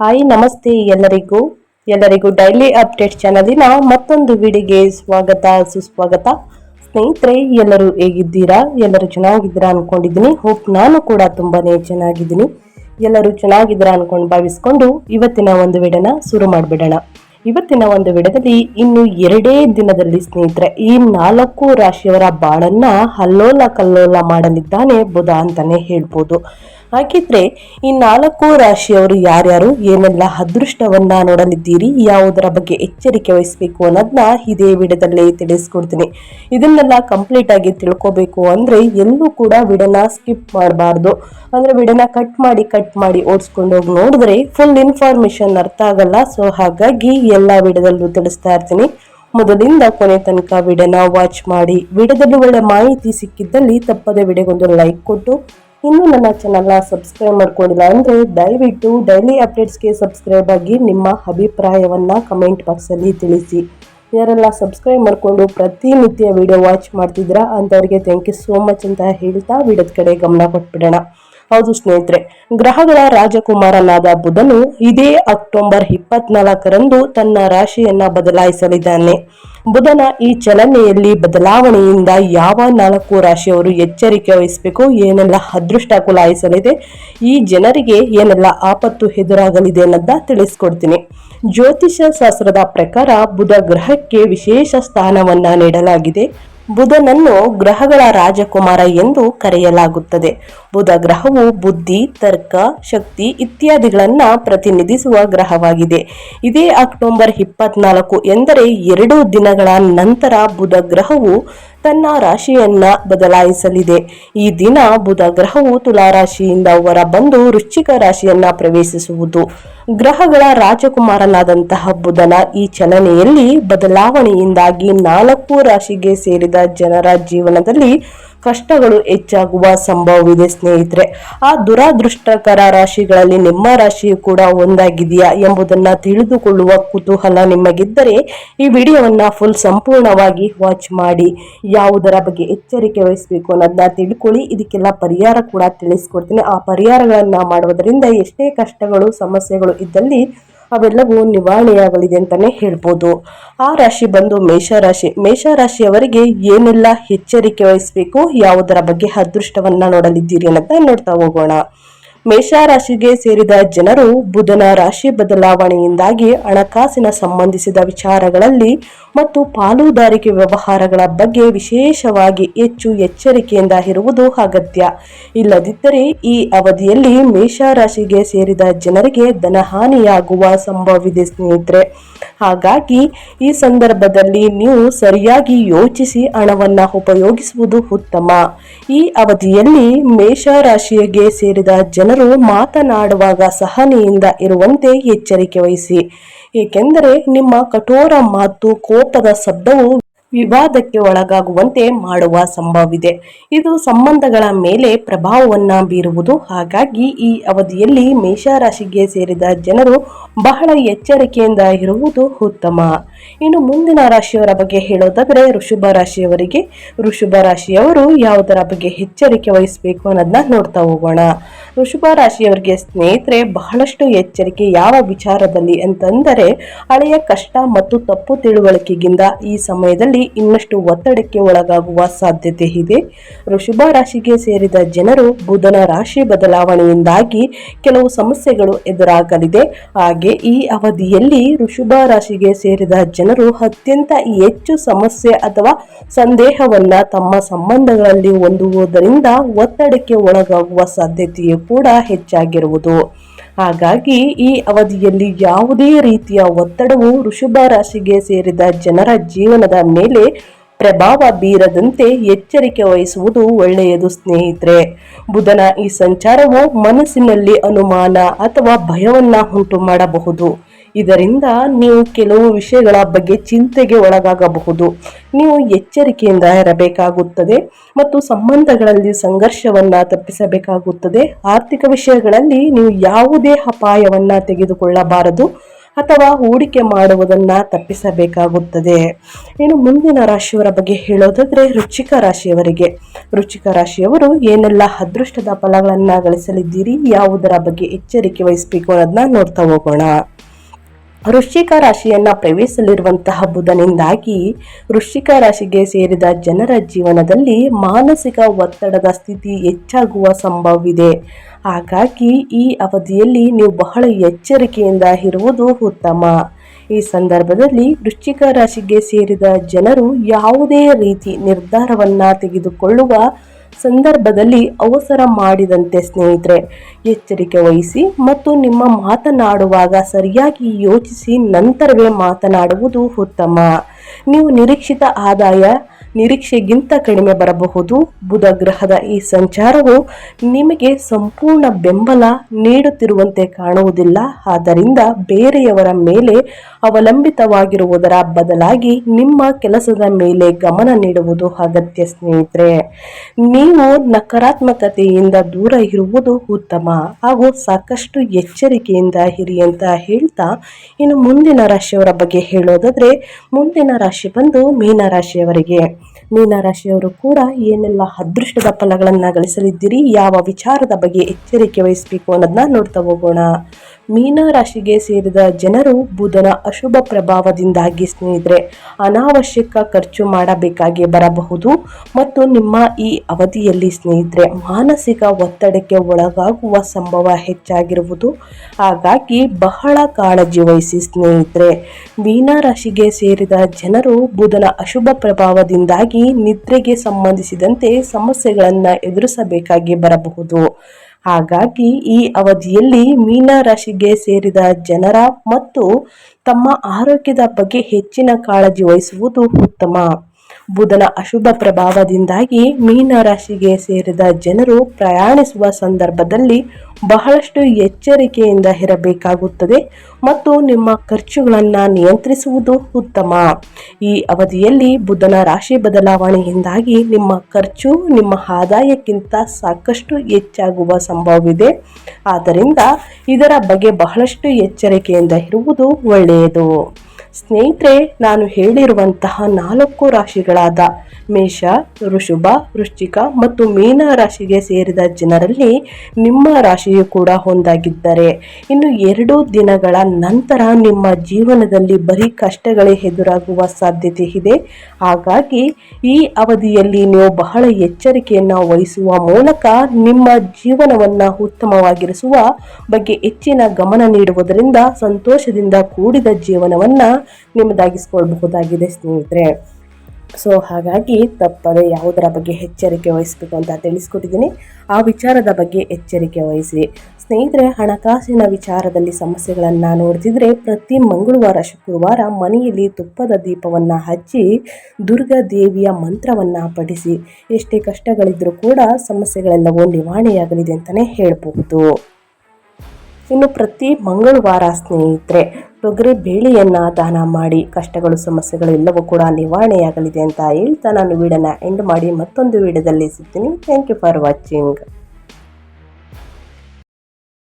Hi, ನಮಸ್ತೆ ಎಲ್ಲರಿಗೂ. ಎಲ್ಲರಿಗೂ ಡೈಲಿ ಅಪ್ಡೇಟ್ ಚಾನಲಿನ ಮತ್ತೊಂದು ವಿಡಿಗೆ ಸ್ವಾಗತ, ಸುಸ್ವಾಗತ. ಸ್ನೇಹಿತರೆ, ಎಲ್ಲರೂ ಹೇಗಿದ್ದೀರಾ? ಎಲ್ಲರೂ ಚೆನ್ನಾಗಿದ್ದೀರಾ ಅನ್ಕೊಂಡಿದ್ದೀನಿ. ಹೋಪ್ ನಾನು ಕೂಡ ತುಂಬಾನೇ ಚೆನ್ನಾಗಿದ್ದೀನಿ. ಎಲ್ಲರೂ ಚೆನ್ನಾಗಿದ್ದೀರಾ ಅಂದ್ಕೊಂಡು ಭಾವಿಸ್ಕೊಂಡು ಇವತ್ತಿನ ಒಂದು ವಿಡನ ಶುರು ಮಾಡಿಬಿಡೋಣ. ಇವತ್ತಿನ ಒಂದು ವಿಡದಲ್ಲಿ ಇನ್ನು ಎರಡೇ ದಿನದಲ್ಲಿ ಸ್ನೇಹಿತರೆ, ಈ ನಾಲ್ಕು ರಾಶಿಯವರ ಬಾಳನ್ನ ಹಲ್ಲೋಲ ಕಲ್ಲೋಲ ಮಾಡಲಿದ್ದಾನೆ ಬುಧ ಅಂತಾನೆ ಹೇಳ್ಬೋದು. ಹಾಗಿದ್ರೆ ಈ ನಾಲ್ಕು ರಾಶಿಯವರು ಯಾರ್ಯಾರು? ಏನೆಲ್ಲ ಅದೃಷ್ಟವನ್ನ ನೋಡಲಿದ್ದೀರಿ? ಯಾವುದರ ಬಗ್ಗೆ ಎಚ್ಚರಿಕೆ ವಹಿಸಬೇಕು ಅನ್ನೋದನ್ನ ಇದೇ ವಿಡಿಯೋದಲ್ಲಿ ತಿಳಿಸ್ಕೊಡ್ತೀನಿ. ಇದನ್ನೆಲ್ಲ ಕಂಪ್ಲೀಟ್ ಆಗಿ ತಿಳ್ಕೊಬೇಕು ಅಂದ್ರೆ ಎಲ್ಲೂ ಕೂಡ ವಿಡನ ಸ್ಕಿಪ್ ಮಾಡಬಾರ್ದು. ಅಂದ್ರೆ ವಿಡನ ಕಟ್ ಮಾಡಿ ಕಟ್ ಮಾಡಿ ಓಡಿಸ್ಕೊಂಡು ಹೋಗಿ ನೋಡಿದ್ರೆ ಫುಲ್ ಇನ್ಫಾರ್ಮೇಶನ್ ಅರ್ಥ ಆಗಲ್ಲ. ಸೊ ಹಾಗಾಗಿ ಎಲ್ಲ ವಿಡಿಯೋದಲ್ಲೂ ತಿಳಿಸ್ತಾ ಇರ್ತೀನಿ. ಮೊದಲಿಂದ ಕೊನೆ ತನಕ ವಿಡಿಯೋನ ವಾಚ್ ಮಾಡಿ. ವಿಡಿಯೋದಲ್ಲಿ ಒಳ್ಳೆ ಮಾಹಿತಿ ಸಿಕ್ಕಿದ್ದಲ್ಲಿ ತಪ್ಪದೆ ವಿಡಿಯೋಗೊಂದು ಲೈಕ್ ಕೊಟ್ಟು ಇನ್ನೂ ನನ್ನ ಚಾನಲ್ನ ಸಬ್ಸ್ಕ್ರೈಬ್ ಮಾಡ್ಕೊಂಡಿಲ್ಲ ಅಂದರೆ ದಯವಿಟ್ಟು ಡೈಲಿ ಅಪ್ಡೇಟ್ಸ್ಗೆ ಸಬ್ಸ್ಕ್ರೈಬ್ ಆಗಿ ನಿಮ್ಮ ಅಭಿಪ್ರಾಯವನ್ನು ಕಮೆಂಟ್ ಬಾಕ್ಸಲ್ಲಿ ತಿಳಿಸಿ. ಯಾರೆಲ್ಲ ಸಬ್ಸ್ಕ್ರೈಬ್ ಮಾಡಿಕೊಂಡು ಪ್ರತಿನಿತ್ಯ ವಿಡಿಯೋ ವಾಚ್ ಮಾಡ್ತಿದ್ದೀರಾ ಅಂಥವ್ರಿಗೆ ಥ್ಯಾಂಕ್ ಯು ಸೋ ಮಚ್ ಅಂತ ಹೇಳ್ತಾ ವಿಡಿಯೋದ ಕಡೆ ಗಮನ ಕೊಟ್ಬಿಡೋಣ. ಹೌದು ಸ್ನೇಹಿತರೆ, ಗ್ರಹಗಳ ರಾಜಕುಮಾರನಾದ ಬುಧನು ಇದೇ ಅಕ್ಟೋಬರ್ ಇಪ್ಪತ್ನಾಲ್ಕರಂದು ತನ್ನ ರಾಶಿಯನ್ನ ಬದಲಾಯಿಸಲಿದ್ದಾನೆ. ಬುಧನ ಈ ಚಲನೆಯಲ್ಲಿ ಬದಲಾವಣೆಯಿಂದ ಯಾವ ನಾಲ್ಕು ರಾಶಿಯವರು ಎಚ್ಚರಿಕೆ ವಹಿಸಬೇಕು, ಏನೆಲ್ಲ ಅದೃಷ್ಟ ಕುಲಾಯಿಸಲಿದೆ, ಈ ಜನರಿಗೆ ಏನೆಲ್ಲ ಆಪತ್ತು ಎದುರಾಗಲಿದೆ ಅನ್ನೋದ ತಿಳಿಸ್ಕೊಡ್ತೀನಿ. ಜ್ಯೋತಿಷ ಶಾಸ್ತ್ರದ ಪ್ರಕಾರ ಬುಧ ಗ್ರಹಕ್ಕೆ ವಿಶೇಷ ಸ್ಥಾನವನ್ನ ನೀಡಲಾಗಿದೆ. ಬುಧನನ್ನು ಗ್ರಹಗಳ ರಾಜಕುಮಾರ ಎಂದು ಕರೆಯಲಾಗುತ್ತದೆ. ಬುಧ ಗ್ರಹವು ಬುದ್ಧಿ, ತರ್ಕ, ಶಕ್ತಿ ಇತ್ಯಾದಿಗಳನ್ನ ಪ್ರತಿನಿಧಿಸುವ ಗ್ರಹವಾಗಿದೆ. ಇದೇ ಅಕ್ಟೋಬರ್ ಇಪ್ಪತ್ನಾಲ್ಕು ಎಂದರೆ ಎರಡು ದಿನಗಳ ನಂತರ ಬುಧ ಗ್ರಹವು ತನ್ನ ರಾಶಿಯನ್ನ ಬದಲಾಯಿಸಲಿದೆ. ಈ ದಿನ ಬುಧ ಗ್ರಹವು ತುಲಾ ರಾಶಿಯಿಂದ ಹೊರಬಂದು ವೃಶ್ಚಿಕ ರಾಶಿಯನ್ನ ಪ್ರವೇಶಿಸುವುದು. ಗ್ರಹಗಳ ರಾಜಕುಮಾರನಾದಂತಹ ಬುಧನ ಈ ಚಲನೆಯಲ್ಲಿ ಬದಲಾವಣೆಯಿಂದಾಗಿ ನಾಲ್ಕು ರಾಶಿಗೆ ಸೇರಿದ ಜನರ ಜೀವನದಲ್ಲಿ ಕಷ್ಟಗಳು ಹೆಚ್ಚಾಗುವ ಸಂಭವವಿದೆ, ಸ್ನೇಹಿತರೆ. ಆ ದುರಾದೃಷ್ಟಕರ ರಾಶಿಗಳಲ್ಲಿ ನಿಮ್ಮ ರಾಶಿಯು ಕೂಡ ಒಂದಾಗಿದೆಯಾ ಎಂಬುದನ್ನು ತಿಳಿದುಕೊಳ್ಳುವ ಕುತೂಹಲ ನಿಮಗಿದ್ದರೆ ಈ ವಿಡಿಯೋವನ್ನು ಫುಲ್ ಸಂಪೂರ್ಣವಾಗಿ ವಾಚ್ ಮಾಡಿ. ಯಾವುದರ ಬಗ್ಗೆ ಎಚ್ಚರಿಕೆ ವಹಿಸಬೇಕು ಅನ್ನೋದನ್ನ ತಿಳ್ಕೊಳ್ಳಿ. ಇದಕ್ಕೆಲ್ಲ ಪರಿಹಾರ ಕೂಡ ತಿಳಿಸ್ಕೊಡ್ತೀನಿ. ಆ ಪರಿಹಾರಗಳನ್ನು ಮಾಡುವುದರಿಂದ ಎಷ್ಟೇ ಕಷ್ಟಗಳು, ಸಮಸ್ಯೆಗಳು ಇದ್ದಲ್ಲಿ ಅವೆಲ್ಲವೂ ನಿವಾರಣೆಯಾಗಲಿದೆ ಅಂತಾನೆ ಹೇಳ್ಬೋದು. ಆ ರಾಶಿ ಬಂದು ಮೇಷರಾಶಿ, ಮೇಷರಾಶಿಯವರಿಗೆ ಏನೆಲ್ಲ ಎಚ್ಚರಿಕೆ ವಹಿಸಬೇಕು, ಯಾವುದರ ಬಗ್ಗೆ ಅದೃಷ್ಟವನ್ನ ನೋಡಲಿದ್ದೀರಿ ಅನ್ನೋದನ್ನ ನೋಡ್ತಾ ಹೋಗೋಣ. ಮೇಷರಾಶಿಗೆ ಸೇರಿದ ಜನರು ಬುಧನ ರಾಶಿ ಬದಲಾವಣೆಯಿಂದಾಗಿ ಹಣಕಾಸಿನ ಸಂಬಂಧಿಸಿದ ವಿಚಾರಗಳಲ್ಲಿ ಮತ್ತು ಪಾಲುದಾರಿಕೆ ವ್ಯವಹಾರಗಳ ಬಗ್ಗೆ ವಿಶೇಷವಾಗಿ ಹೆಚ್ಚು ಎಚ್ಚರಿಕೆಯಿಂದ ಇರುವುದು ಅಗತ್ಯ. ಇಲ್ಲದಿದ್ದರೆ ಈ ಅವಧಿಯಲ್ಲಿ ಮೇಷರಾಶಿಗೆ ಸೇರಿದ ಜನರಿಗೆ ಧನಹಾನಿಯಾಗುವ ಸಂಭವವಿದೆ ಸ್ನೇಹಿತರೆ. ಹಾಗಾಗಿ ಈ ಸಂದರ್ಭದಲ್ಲಿ ನೀವು ಸರಿಯಾಗಿ ಯೋಚಿಸಿ ಹಣವನ್ನು ಉಪಯೋಗಿಸುವುದು ಉತ್ತಮ. ಈ ಅವಧಿಯಲ್ಲಿ ಮೇಷ ರಾಶಿಗೆ ಸೇರಿದ ಜನರು ಮಾತನಾಡುವಾಗ ಸಹನೆಯಿಂದ ಇರುವಂತೆ ಎಚ್ಚರಿಕೆ ವಹಿಸಿ. ಏಕೆಂದರೆ ನಿಮ್ಮ ಕಠೋರ ಮಾತು, ಕೋಪದ ಶಬ್ದವು ವಿವಾದಕ್ಕೆ ಒಳಗಾಗುವಂತೆ ಮಾಡುವ ಸಂಭವವಿದೆ. ಇದು ಸಂಬಂಧಗಳ ಮೇಲೆ ಪ್ರಭಾವವನ್ನ ಬೀರುವುದು. ಹಾಗಾಗಿ ಈ ಅವಧಿಯಲ್ಲಿ ಮೇಷರಾಶಿಗೆ ಸೇರಿದ ಜನರು ಬಹಳ ಎಚ್ಚರಿಕೆಯಿಂದ ಇರುವುದು ಉತ್ತಮ. ಇನ್ನು ಮುಂದಿನ ರಾಶಿಯವರ ಬಗ್ಗೆ ಹೇಳೋದಾದ್ರೆ ಋಷಭ ರಾಶಿಯವರಿಗೆ. ಋಷಭ ರಾಶಿಯವರು ಯಾವುದರ ಬಗ್ಗೆ ಎಚ್ಚರಿಕೆ ವಹಿಸಬೇಕು ಅನ್ನೋದನ್ನ ನೋಡ್ತಾ ಹೋಗೋಣ. ಋಷಭ ರಾಶಿಯವರಿಗೆ ಸ್ನೇಹಿತರೆ, ಬಹಳಷ್ಟು ಎಚ್ಚರಿಕೆ ಯಾವ ವಿಚಾರದಲ್ಲಿ ಅಂತಂದರೆ, ಹಳೆಯ ಕಷ್ಟ ಮತ್ತು ತಪ್ಪು ತಿಳುವಳಿಕೆಗಿಂತ ಈ ಸಮಯದಲ್ಲಿ ಇನ್ನಷ್ಟು ಒತ್ತಡಕ್ಕೆ ಒಳಗಾಗುವ ಸಾಧ್ಯತೆ ಇದೆ. ವೃಷಭ ರಾಶಿಗೆ ಸೇರಿದ ಜನರು ಬುಧನ ರಾಶಿ ಬದಲಾವಣೆಯಿಂದಾಗಿ ಕೆಲವು ಸಮಸ್ಯೆಗಳು ಎದುರಾಗಲಿದೆ. ಹಾಗೆ ಈ ಅವಧಿಯಲ್ಲಿ ಋಷಭ ರಾಶಿಗೆ ಸೇರಿದ ಜನರು ಅತ್ಯಂತ ಹೆಚ್ಚು ಸಮಸ್ಯೆ ಅಥವಾ ಸಂದೇಹವನ್ನ ತಮ್ಮ ಸಂಬಂಧಗಳಲ್ಲಿ ಹೊಂದುವುದರಿಂದ ಒತ್ತಡಕ್ಕೆ ಒಳಗಾಗುವ ಸಾಧ್ಯತೆಯು ಕೂಡ ಹೆಚ್ಚಾಗಿರುವುದು. ಹಾಗಾಗಿ ಈ ಅವಧಿಯಲ್ಲಿ ಯಾವುದೇ ರೀತಿಯ ಒತ್ತಡವು ವೃಷಭ ರಾಶಿಗೆ ಸೇರಿದ ಜನರ ಜೀವನದ ಮೇಲೆ ಪ್ರಭಾವ ಬೀರದಂತೆ ಎಚ್ಚರಿಕೆ ವಹಿಸುವುದು ಒಳ್ಳೆಯದು ಸ್ನೇಹಿತರೆ. ಬುಧನ ಈ ಸಂಚಾರವು ಮನಸ್ಸಿನಲ್ಲಿ ಅನುಮಾನ ಅಥವಾ ಭಯವನ್ನು ಉಂಟು ಮಾಡಬಹುದು ಇದರಿಂದ ನೀವು ಕೆಲವು ವಿಷಯಗಳ ಬಗ್ಗೆ ಚಿಂತೆಗೆ ಒಳಗಾಗಬಹುದು. ನೀವು ಎಚ್ಚರಿಕೆಯಿಂದ ಇರಬೇಕಾಗುತ್ತದೆ ಮತ್ತು ಸಂಬಂಧಗಳಲ್ಲಿ ಸಂಘರ್ಷವನ್ನು ತಪ್ಪಿಸಬೇಕಾಗುತ್ತದೆ. ಆರ್ಥಿಕ ವಿಷಯಗಳಲ್ಲಿ ನೀವು ಯಾವುದೇ ಅಪಾಯವನ್ನು ತೆಗೆದುಕೊಳ್ಳಬಾರದು ಅಥವಾ ಹೂಡಿಕೆ ಮಾಡುವುದನ್ನು ತಪ್ಪಿಸಬೇಕಾಗುತ್ತದೆ. ಇನ್ನು ಮುಂದಿನ ರಾಶಿಯವರ ಬಗ್ಗೆ ಹೇಳೋದಾದರೆ ರುಚಿಕ ರಾಶಿಯವರಿಗೆ. ರುಚಿಕ ರಾಶಿಯವರು ಏನೆಲ್ಲ ಅದೃಷ್ಟದ ಫಲಗಳನ್ನು ಗಳಿಸಲಿದ್ದೀರಿ, ಯಾವುದರ ಬಗ್ಗೆ ಎಚ್ಚರಿಕೆ ವಹಿಸಬೇಕು ಅನ್ನೋದನ್ನ ನೋಡ್ತಾ ಹೋಗೋಣ. ವೃಶ್ಚಿಕ ರಾಶಿಯನ್ನ ಪ್ರವೇಶಿಸಲಿರುವಂತಹ ಬುಧನಿಂದಾಗಿ ವೃಶ್ಚಿಕ ರಾಶಿಗೆ ಸೇರಿದ ಜನರ ಜೀವನದಲ್ಲಿ ಮಾನಸಿಕ ಒತ್ತಡದ ಸ್ಥಿತಿ ಹೆಚ್ಚಾಗುವ ಸಂಭವವಿದೆ. ಹಾಗಾಗಿ ಈ ಅವಧಿಯಲ್ಲಿ ನೀವು ಬಹಳ ಎಚ್ಚರಿಕೆಯಿಂದ ಇರುವುದು ಉತ್ತಮ. ಈ ಸಂದರ್ಭದಲ್ಲಿ ವೃಶ್ಚಿಕ ರಾಶಿಗೆ ಸೇರಿದ ಜನರು ಯಾವುದೇ ರೀತಿ ನಿರ್ಧಾರವನ್ನು ತೆಗೆದುಕೊಳ್ಳುವ ಸಂದರ್ಭದಲ್ಲಿ ಅವಸರ ಮಾಡಿದಂತೆ ಸ್ನೇಹಿತರೆ, ಎಚ್ಚರಿಕೆ ವಹಿಸಿ ಮತ್ತು ನಿಮ್ಮ ಮಾತನಾಡುವಾಗ ಸರಿಯಾಗಿ ಯೋಚಿಸಿ ನಂತರವೇ ಮಾತನಾಡುವುದು ಉತ್ತಮ. ನೀವು ನಿರೀಕ್ಷಿತ ಆದಾಯ ನಿರೀಕ್ಷೆಗಿಂತ ಕಡಿಮೆ ಬರಬಹುದು. ಬುಧ ಗ್ರಹದ ಈ ಸಂಚಾರವು ನಿಮಗೆ ಸಂಪೂರ್ಣ ಬೆಂಬಲ ನೀಡುತ್ತಿರುವಂತೆ ಕಾಣುವುದಿಲ್ಲ. ಆದ್ದರಿಂದ ಬೇರೆಯವರ ಮೇಲೆ ಅವಲಂಬಿತವಾಗಿರುವುದರ ಬದಲಾಗಿ ನಿಮ್ಮ ಕೆಲಸದ ಮೇಲೆ ಗಮನ ನೀಡುವುದು ಅಗತ್ಯ ಸ್ನೇಹಿತರೆ. ನೀವು ನಕಾರಾತ್ಮಕತೆಯಿಂದ ದೂರ ಇರುವುದು ಉತ್ತಮ ಹಾಗೂ ಸಾಕಷ್ಟು ಎಚ್ಚರಿಕೆಯಿಂದ ಇರಿ ಅಂತ ಹೇಳ್ತಾ ಇನ್ನು ಮುಂದಿನ ರಾಶಿಯವರ ಬಗ್ಗೆ ಹೇಳೋದಾದ್ರೆ ಮುಂದಿನ ರಾಶಿ ಬಂದು ಮೀನರಾಶಿಯವರಿಗೆ. ಮೀನರಾಶಿಯವರು ಕೂಡ ಏನೆಲ್ಲ ಅದೃಷ್ಟದ ಫಲಗಳನ್ನು ಗಳಿಸಲಿದ್ದೀರಿ ಯಾವ ವಿಚಾರದ ಬಗ್ಗೆ ಎಚ್ಚರಿಕೆ ವಹಿಸಬೇಕು ಅನ್ನೋದನ್ನ ನೋಡ್ತಾ ಹೋಗೋಣ. ಮೀನ ರಾಶಿಗೆ ಸೇರಿದ ಜನರು ಬುಧನ ಅಶುಭ ಪ್ರಭಾವದಿಂದಾಗಿ ಸ್ನೇಹಿತರೆ, ಅನಾವಶ್ಯಕ ಖರ್ಚು ಮಾಡಬೇಕಾಗಿ ಬರಬಹುದು. ಮತ್ತು ನಿಮ್ಮ ಈ ಅವಧಿಯಲ್ಲಿ ಸ್ನೇಹಿತರೆ, ಮಾನಸಿಕ ಒತ್ತಡಕ್ಕೆ ಒಳಗಾಗುವ ಸಂಭವ ಹೆಚ್ಚಾಗಿರುವುದು. ಹಾಗಾಗಿ ಬಹಳ ಕಾಳಜಿ ವಹಿಸಿ ಸ್ನೇಹಿತರೆ ಮೀನ ರಾಶಿಗೆ ಸೇರಿದ ಜನರು ಬುಧನ ಅಶುಭ ಪ್ರಭಾವದಿಂದಾಗಿ ನಿದ್ರೆಗೆ ಸಂಬಂಧಿಸಿದಂತೆ ಸಮಸ್ಯೆಗಳನ್ನು ಎದುರಿಸಬೇಕಾಗಿ ಬರಬಹುದು. ಹಾಗಾಗಿ ಈ ಅವಧಿಯಲ್ಲಿ ಮೀನ ರಾಶಿಗೆ ಸೇರಿದ ಜನರ ಮತ್ತು ತಮ್ಮ ಆರೋಗ್ಯದ ಬಗ್ಗೆ ಹೆಚ್ಚಿನ ಕಾಳಜಿ ವಹಿಸುವುದು ಉತ್ತಮ. ಬುಧನ ಅಶುಭ ಪ್ರಭಾವದಿಂದಾಗಿ ಮೀನ ರಾಶಿಗೆ ಸೇರಿದ ಜನರು ಪ್ರಯಾಣಿಸುವ ಸಂದರ್ಭದಲ್ಲಿ ಬಹಳಷ್ಟು ಎಚ್ಚರಿಕೆಯಿಂದ ಇರಬೇಕಾಗುತ್ತದೆ ಮತ್ತು ನಿಮ್ಮ ಖರ್ಚುಗಳನ್ನು ನಿಯಂತ್ರಿಸುವುದು ಉತ್ತಮ. ಈ ಅವಧಿಯಲ್ಲಿ ಬುಧನ ರಾಶಿ ಬದಲಾವಣೆಯಿಂದಾಗಿ ನಿಮ್ಮ ಖರ್ಚು ನಿಮ್ಮ ಆದಾಯಕ್ಕಿಂತ ಸಾಕಷ್ಟು ಹೆಚ್ಚಾಗುವ ಸಂಭವವಿದೆ. ಆದ್ದರಿಂದ ಇದರ ಬಗ್ಗೆ ಬಹಳಷ್ಟು ಎಚ್ಚರಿಕೆಯಿಂದ ಇರುವುದು ಒಳ್ಳೆಯದು. ಸ್ನೇಹಿತರೆ, ನಾನು ಹೇಳಿರುವಂತಹ ನಾಲ್ಕು ರಾಶಿಗಳಾದ ಮೇಷ ಋಷುಭ ವೃಶ್ಚಿಕ ಮತ್ತು ಮೀನ ರಾಶಿಗೆ ಸೇರಿದ ಜನರಲ್ಲಿ ನಿಮ್ಮ ರಾಶಿಯು ಕೂಡ ಒಂದಾಗಿದ್ದರೆ. ಇನ್ನು ಎರಡು ದಿನಗಳ ನಂತರ ನಿಮ್ಮ ಜೀವನದಲ್ಲಿ ಬರೀ ಕಷ್ಟಗಳೇ ಎದುರಾಗುವ ಸಾಧ್ಯತೆ ಇದೆ. ಹಾಗಾಗಿ ಈ ಅವಧಿಯಲ್ಲಿ ನೀವು ಬಹಳ ಎಚ್ಚರಿಕೆಯನ್ನು ವಹಿಸುವ ಮೂಲಕ ನಿಮ್ಮ ಜೀವನವನ್ನು ಉತ್ತಮವಾಗಿರಿಸುವ ಬಗ್ಗೆ ಹೆಚ್ಚಿನ ಗಮನ ನೀಡುವುದರಿಂದ ಸಂತೋಷದಿಂದ ಕೂಡಿದ ಜೀವನವನ್ನು ನಿಮ್ಮದಾಗಿಸ್ಕೊಳ್ಬಹುದಾಗಿದೆ ಸ್ನೇಹಿತರೆ. ಸೊ ಹಾಗಾಗಿ ತಪ್ಪದೆ ಯಾವುದರ ಬಗ್ಗೆ ಎಚ್ಚರಿಕೆ ವಹಿಸಬೇಕು ಅಂತ ತಿಳಿಸ್ಕೊಟ್ಟಿದ್ದೀನಿ. ಆ ವಿಚಾರದ ಬಗ್ಗೆ ಎಚ್ಚರಿಕೆ ವಹಿಸಿ ಸ್ನೇಹಿತರೆ, ಹಣಕಾಸಿನ ವಿಚಾರದಲ್ಲಿ ಸಮಸ್ಯೆಗಳನ್ನು ನೋಡ್ತಿದ್ರೆ ಪ್ರತಿ ಮಂಗಳವಾರ, ಶುಕ್ರವಾರ ಮನೆಯಲ್ಲಿ ತುಪ್ಪದ ದೀಪವನ್ನು ಹಚ್ಚಿ ದುರ್ಗಾ ದೇವಿಯ ಮಂತ್ರವನ್ನು ಪಠಿಸಿ, ಎಷ್ಟೇ ಕಷ್ಟಗಳಿದ್ದರೂ ಕೂಡ ಸಮಸ್ಯೆಗಳೆಲ್ಲವೂ ನಿವಾರಣೆಯಾಗಲಿದೆ ಅಂತಲೇ ಹೇಳಬಹುದು. ಇನ್ನು ಪ್ರತಿ ಮಂಗಳವಾರ ಸ್ನೇಹಿತರೆ, ತೊಗರಿ ಬೇಳೆಯನ್ನು ದಾನ ಮಾಡಿ, ಕಷ್ಟಗಳು, ಸಮಸ್ಯೆಗಳು ಎಲ್ಲವೂ ಕೂಡ ನಿವಾರಣೆಯಾಗಲಿದೆ ಅಂತ ಹೇಳ್ತಾ ನಾನು ವೀಡಿಯೋನ ಎಂಡ್ ಮಾಡಿ ಮತ್ತೊಂದು ವೀಡಿಯೋದಲ್ಲಿ ಸಿಗ್ತೀನಿ. Thank you for watching